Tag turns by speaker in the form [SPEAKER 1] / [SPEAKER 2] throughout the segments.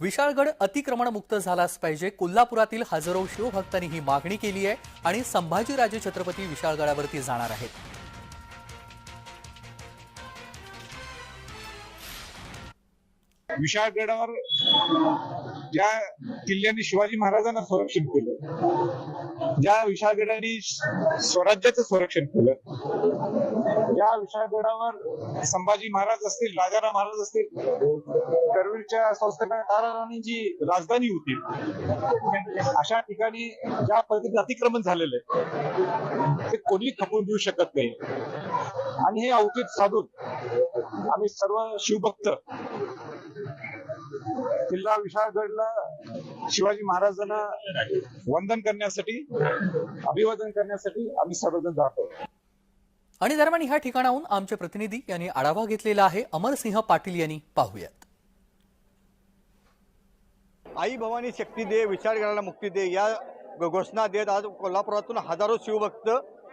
[SPEAKER 1] विशाळगड अतिक्रमणमुक्त झालाच पाहिजे. कोल्हापुरातील हजारो शिवभक्तांनी ही मागणी केली आहे आणि संभाजीराजे छत्रपती विशाळगडावरती जाणार आहेत.
[SPEAKER 2] विशाळगडावर ज्या किल्ल्याने शिवाजी महाराजांना संरक्षण केलं ज्या विशाळगडाने स्वराज्याचं संरक्षण केलं ज्या विशाळगडावर संभाजी महाराज असतील राजाराम महाराज असतील करवीरच्या संस्थानाकारांनी जी राजधानी होती अशा ठिकाणी ज्या पद्धतीने अतिक्रमण झालेलं आहे ते कोणी खपवून देऊ शकत नाही. आणि हे अवचित साधून आम्ही सर्व शिवभक्त किल्ला विशाळगडला शिवाजी महाराजांना वंदन करण्यासाठी अभिवादन करण्यासाठी आम्ही सर्वजण जातो.
[SPEAKER 1] आणि दरम्यान ह्या ठिकाणाहून आमचे प्रतिनिधी यांनी आढावा घेतलेला आहे अमरसिंह पाटील यांनी. पाहूयात.
[SPEAKER 3] आई भवानी शक्ती दे विशाळगडाला मुक्ती दे या घ- घोषणा देत आज कोल्हापुरातून हजारो शिवभक्त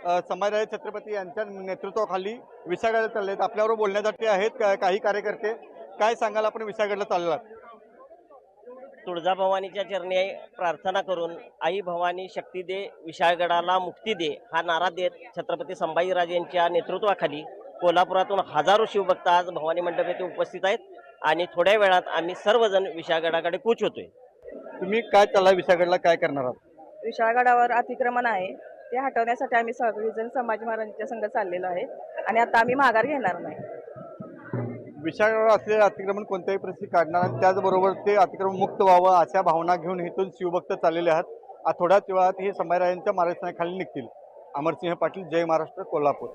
[SPEAKER 3] अ, संभाजीराजे छत्रपती यांच्या नेतृत्वाखाली विशाळगडाला चालले आहेत. आपल्यावर बोलण्यासाठी आहेत का- काही कार्यकर्ते? काय सांगाल आपण विशाळगडला चाललात?
[SPEAKER 4] तुळजाभवानीच्या चरणी प्रार्थना करून आई भवानी शक्ती दे विशाळगडाला मुक्ती दे हा नारा देत छत्रपती संभाजीराजे यांच्या नेतृत्वाखाली कोल्हापुरातून हजारो शिवभक्त आज भवानी मंडप येथे उपस्थित आहेत. आणि थोड्या वेळात आम्ही सर्वजण विशाळगडाकडे कूच होतोय
[SPEAKER 3] तुम्ही काय चालला विशाळगडला काय करणार आहात?
[SPEAKER 5] विशाळगडावर अतिक्रमण आहे. ते हटवण्यासाठी आम्ही सगळेजण संभाजी महाराजांच्या संघ चाललेलो आहे आणि आता आम्ही माघार घेणार नाही.
[SPEAKER 3] विशाळगडावर असलेले अतिक्रमण कोणत्याही परिस्थितीत काढणार आणि त्याचबरोबर ते अतिक्रमण मुक्त व्हावं अशा भावना घेऊन इथून शिवभक्त चाललेले आहात. आ- थोड्याच वेळात हे संभाजीराजांच्या मार्गदर्शनाखाली निघतील. अमरसिंह पाटील जय महाराष्ट्र कोल्हापूर.